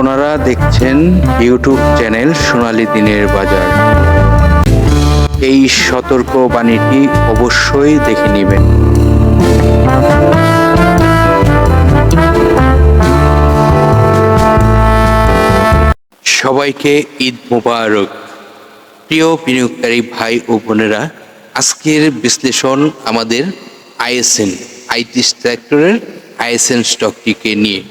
আপনারা দেখছেন YouTube channel সোনালি দিনের বাজার। এই সতর্ক বাণীটি অবশ্যই দেখে নেবেন। সবাইকে ঈদ মুবারক। প্রিয় বিনিয়োগকারী ভাই ও বোনেরা, আজকের বিশ্লেষণ আমাদের আইএসএন, আইটি সেক্টরের আইএসএন স্টকটিকে নিয়ে।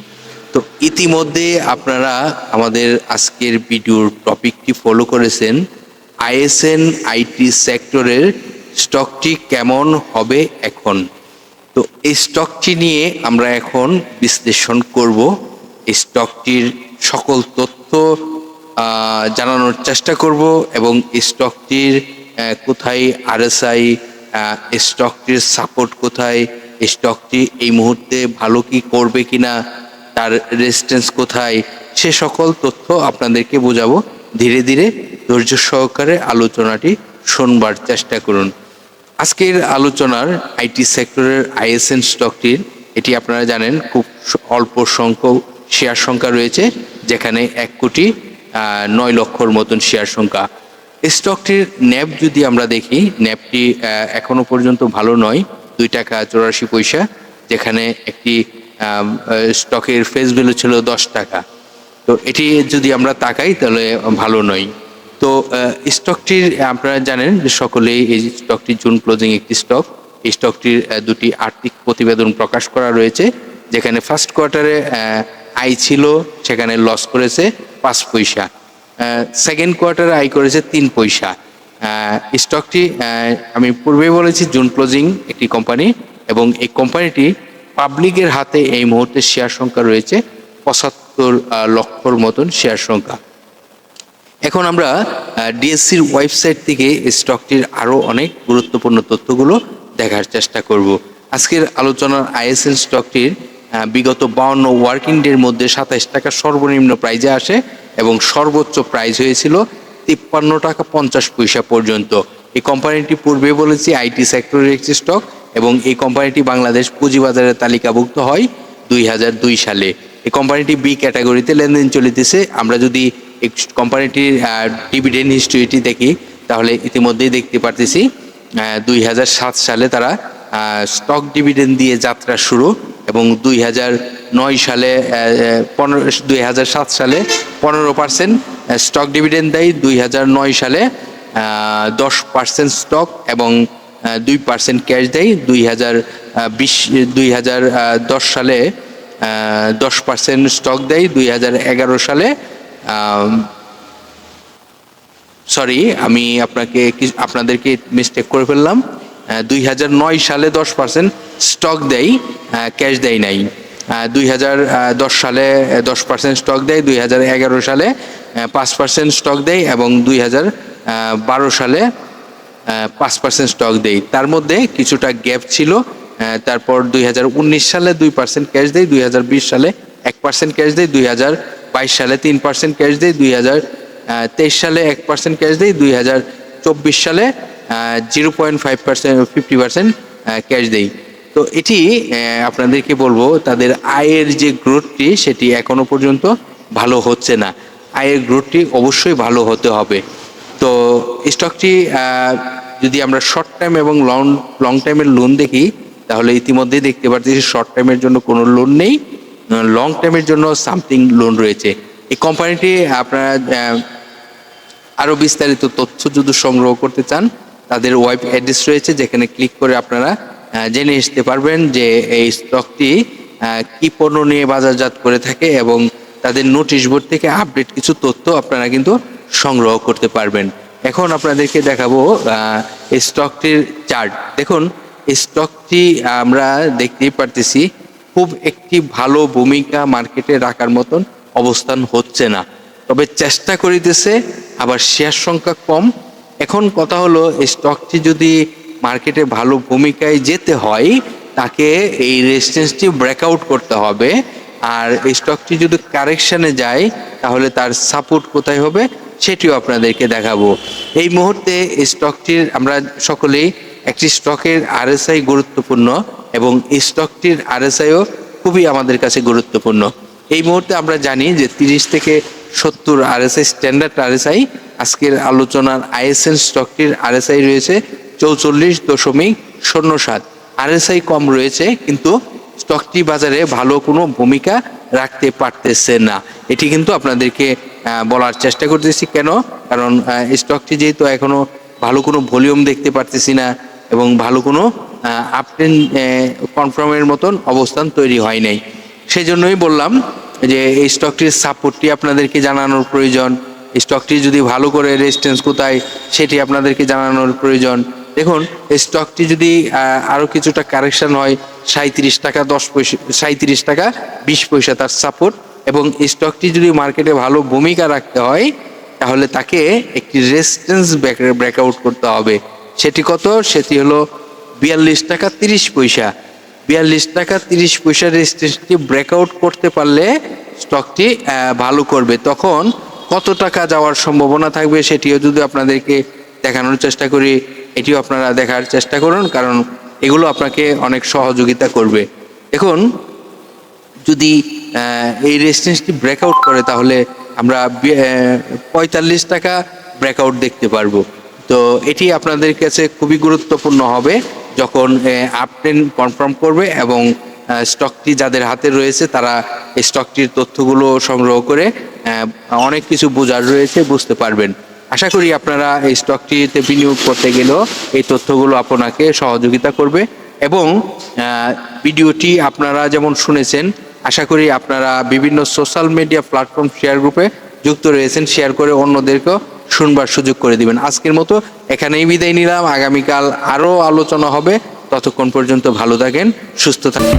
তো ইতিমধ্যে আপনারা আমাদের আজকের ভিডিওর টপিকটি ফলো করেছেন। আইএসএন আইটি সেক্টরের স্টকটি কেমন হবে এখন? তো এই স্টকটি নিয়ে আমরা এখন বিশ্লেষণ করব। এই স্টকটির সকল তথ্য জানানোর চেষ্টা করব এবং এই স্টকটির কোথায় আরএসআই স্টকটির সাপোর্ট কোথায়? স্টকটি এই মুহূর্তে ভালো কি করবে কিনা? তার রেজিস্ট্যান্স কোথায় সে সকল তথ্য আপনাদেরকে বোঝাবো। ধীরে ধীরে ধৈর্য সহকারে আলোচনাটি শোনবার চেষ্টা করুন। আজকের আলোচনার আইটি সেক্টরের আইএসএন স্টকটির এটি আপনারা জানেন খুব অল্প সংখ্যক শেয়ার সংখ্যা রয়েছে যেখানে এক কোটি নয় লক্ষর মতন শেয়ার সংখ্যা। স্টকটির ন্যাব যদি আমরা দেখি ন্যাবটি আহ, এখনও পর্যন্ত ভালো নয় দুই টাকা চৌরাশি পয়সা যেখানে একটি স্টকের ফেস ভ্যালু ছিল দশ টাকা। তো এটি যদি আমরা তাকাই তাহলে ভালো নয়। তো স্টকটির, আপনারা জানেন যে সকলেই এই স্টকটি জুন ক্লোজিং একটি স্টক। এই স্টকটির দুটি আর্থিক প্রতিবেদন প্রকাশ করা রয়েছে, যেখানে ফার্স্ট কোয়ার্টারে আয় ছিল, সেখানে লস করেছে পাঁচ পয়সা। সেকেন্ড কোয়ার্টারে আয় করেছে তিন পয়সা। স্টকটি আমি পূর্বেই বলেছি, জুন ক্লোজিং একটি কোম্পানি, এবং এই কোম্পানিটি পাবলিকের হাতে এই মুহূর্তে শেয়ার সংখ্যা রয়েছে পঁচাত্তর লক্ষর মতন শেয়ার সংখ্যা। এখন আমরা ডিএসসির ওয়েবসাইট থেকে স্টকটির আরও অনেক গুরুত্বপূর্ণ তথ্যগুলো দেখার চেষ্টা করব। আজকের আলোচনার আইএসএল স্টকটির বিগত বাউন্ন ওয়ার্কিং ডের মধ্যে সাতাইশ টাকা সর্বনিম্ন প্রাইজে আসে এবং সর্বোচ্চ প্রাইজ হয়েছিল তিপ্পান্ন টাকা পঞ্চাশ পয়সা পর্যন্ত। এই কোম্পানিটি পূর্বে বলেছি আইটি সেক্টরের একটি স্টক এবং এই কোম্পানিটি বাংলাদেশ পুঁজিবাজারে তালিকাভুক্ত হয় দুই হাজার দুই সালে। এই কোম্পানিটি বি ক্যাটাগরিতে লেনদেন চলিতেছে। আমরা যদি কোম্পানিটির ডিভিডেন্ড হিস্ট্রিটি দেখি, তাহলে ইতিমধ্যেই দেখতে পারতেছি দুই হাজার সাত সালে তারা স্টক ডিভিডেন্ড দিয়ে যাত্রা শুরু এবং দুই নয় সালে পনেরো, দুই সালে পনেরো পার্সেন্ট স্টক ডিভিডেন্ড দেয়। দুই নয় সালে দশ পার্সেন্ট স্টক এবং দুই পার্সেন্ট ক্যাশ দেয়। দুই হাজার বিশ, দুই হাজার দশ সালে দশ পার্সেন্ট স্টক দেয়। দুই হাজার এগারো সালে সরি আমি আপনাকে আপনাদেরকে মিস্টেক করে ফেললাম। দুই হাজার নয় সালে দশ পার্সেন্ট স্টক দেয় ক্যাশ দেয় নাই। দুই হাজার দশ সালে দশ পার্সেন্ট স্টক দেয়। দুই হাজার এগারো সালে পাঁচ পার্সেন্ট স্টক দেয় এবং দুই হাজার বারো সালে পাঁচ পার্সেন্ট স্টক দেয় তার মধ্যে কিছুটা গ্যাপ ছিল তারপর দুই হাজার উনিশ সালে দুই পার্সেন্ট ক্যাশ দেয় দুই হাজার বিশ সালে এক পার্সেন্ট ক্যাশ দেয় দুই হাজার বাইশ সালে তিন পার্সেন্ট ক্যাশ দেয় দুই তেইশ সালে এক পার্সেন্ট ক্যাশ দেয় দুই চব্বিশ সালে zero point five percent fifty percent cash দেয় তো এটি আপনাদেরকে বলব, তাদের আয়ের যে গ্রোথটি সেটি এখনও পর্যন্ত ভালো হচ্ছে না। আয়ের গ্রোথটি অবশ্যই ভালো হতে হবে। তো স্টকটি যদি আমরা শর্ট টাইম এবং লং লং টাইমের লোন দেখি, তাহলে ইতিমধ্যেই দেখতে পাচ্ছি শর্ট টাইমের জন্য কোনো লোন নেই লং টাইমের জন্য সামথিং লোন রয়েছে। এই কোম্পানিটি আপনারা আরও বিস্তারিত তথ্য যদি সংগ্রহ করতে চান, তাদের ওয়েব অ্যাড্রেস রয়েছে, যেখানে ক্লিক করে আপনারা জেনে আসতে পারবেন যে এই স্টকটি কি পণ্য নিয়ে বাজারজাত করে থাকে এবং তাদের নোটিশ বোর্ড থেকে আপডেট কিছু তথ্য আপনারা কিন্তু সংগ্রহ করতে পারবেন। এখন আপনাদেরকে দেখাবো স্টকটির চার্ট দেখুন স্টকটি আমরা দেখতেই পারতেছি, খুব একটি ভালো ভূমিকা মার্কেটে রাখার মতন অবস্থান হচ্ছে না। তবে চেষ্টা করিতেছে, আবার শেয়ার সংখ্যা কম। এখন কথা হলো স্টকটি যদি মার্কেটে ভালো ভূমিকায় যেতে হয়, তাকে এই রেজিস্ট্যান্সটি ব্রেকআউট করতে হবে। আর স্টকটি যদি কারেকশানে যায়, তাহলে তার সাপোর্ট কোথায় হবে? সেটিও আপনাদেরকে দেখাবো। এই মুহূর্তে স্টকটির আমরা সকলেই একটি স্টকের আরএসআই গুরুত্বপূর্ণ এবং স্টকটির আরএসআইও খুবই আমাদের কাছে গুরুত্বপূর্ণ। এই মুহূর্তে আমরা জানি যে তিরিশ থেকে সত্তর আরএসআই স্ট্যান্ডার্ড আরএসআই আজকের আলোচনার আইএসএন স্টকটির আরএসআই রয়েছে চৌচল্লিশ দশমিক শূন্য সাত। আরএসআই কম রয়েছে, কিন্তু স্টকটি বাজারে ভালো কোনো ভূমিকা রাখতে পারতেছে না। এটি কিন্তু আপনাদেরকে বলার চেষ্টা করতেছি। কেন? কারণ স্টকটি যেহেতু এখনও ভালো কোনো ভলিউম দেখতে পারতেছি না এবং ভালো কোনো আপটেন কনফার্মের মতন অবস্থান তৈরি হয় নাই। সেই জন্যই বললাম যে, এই স্টকটির সাপোর্টটি আপনাদেরকে জানানোর প্রয়োজন। স্টকটি যদি ভালো করে রেজিস্ট্যান্স কোথায়, সেটি আপনাদেরকে জানানোর প্রয়োজন। দেখুন স্টকটি যদি আরও কিছুটা কারেকশন হয় সাঁত্রিশ টাকা দশ পয়সা সাঁত্রিশ টাকা বিশ পয়সা তার সাপোর্ট এবং স্টকটি যদি মার্কেটে ভালো ভূমিকা রাখতে হয়, তাহলে তাকে একটি রেজিস্ট্যান্স ব্রেকআউট করতে হবে। সেটি কত? সেটি হলো বিয়াল্লিশ টাকা তিরিশ পয়সা। বিয়াল্লিশ টাকা তিরিশ পয়সা রেজিস্ট্যান্সটি ব্রেকআউট করতে পারলে স্টকটি ভালো করবে। তখন কত টাকা যাওয়ার সম্ভাবনা থাকবে সেটিও যদি আপনাদেরকে দেখানোর চেষ্টা করি, এটিও আপনারা দেখার চেষ্টা করুন, কারণ এগুলো আপনাকে অনেক সহযোগিতা করবে। দেখুন, যদি এই রেজিস্ট্যান্সটি ব্রেকআউট করে, তাহলে আমরা পঁয়তাল্লিশ টাকা ব্রেকআউট দেখতে পারব। তো এটি আপনাদের কাছে খুবই গুরুত্বপূর্ণ হবে, যখন আপটেন কনফার্ম করবে এবং স্টকটি যাদের হাতে রয়েছে, তারা এই স্টকটির তথ্যগুলো সংগ্রহ করে অনেক কিছু বোঝার রয়েছে, বুঝতে পারবেন। আশা করি আপনারা এই স্টকটিতে বিনিয়োগ করতে গেলেও এই তথ্যগুলো আপনাকে সহযোগিতা করবে এবং ভিডিওটি আপনারা যেমন শুনেছেন আশা করি আপনারা বিভিন্ন সোশ্যাল মিডিয়া প্ল্যাটফর্ম শেয়ার গ্রুপে যুক্ত রয়েছেন শেয়ার করে অন্যদেরকেও শুনবার সুযোগ করে দিবেন। আজকের মতো এখানেই বিদায় নিলাম। আগামীকাল আরও আলোচনা হবে। ততক্ষণ পর্যন্ত ভালো থাকেন, সুস্থ থাকেন।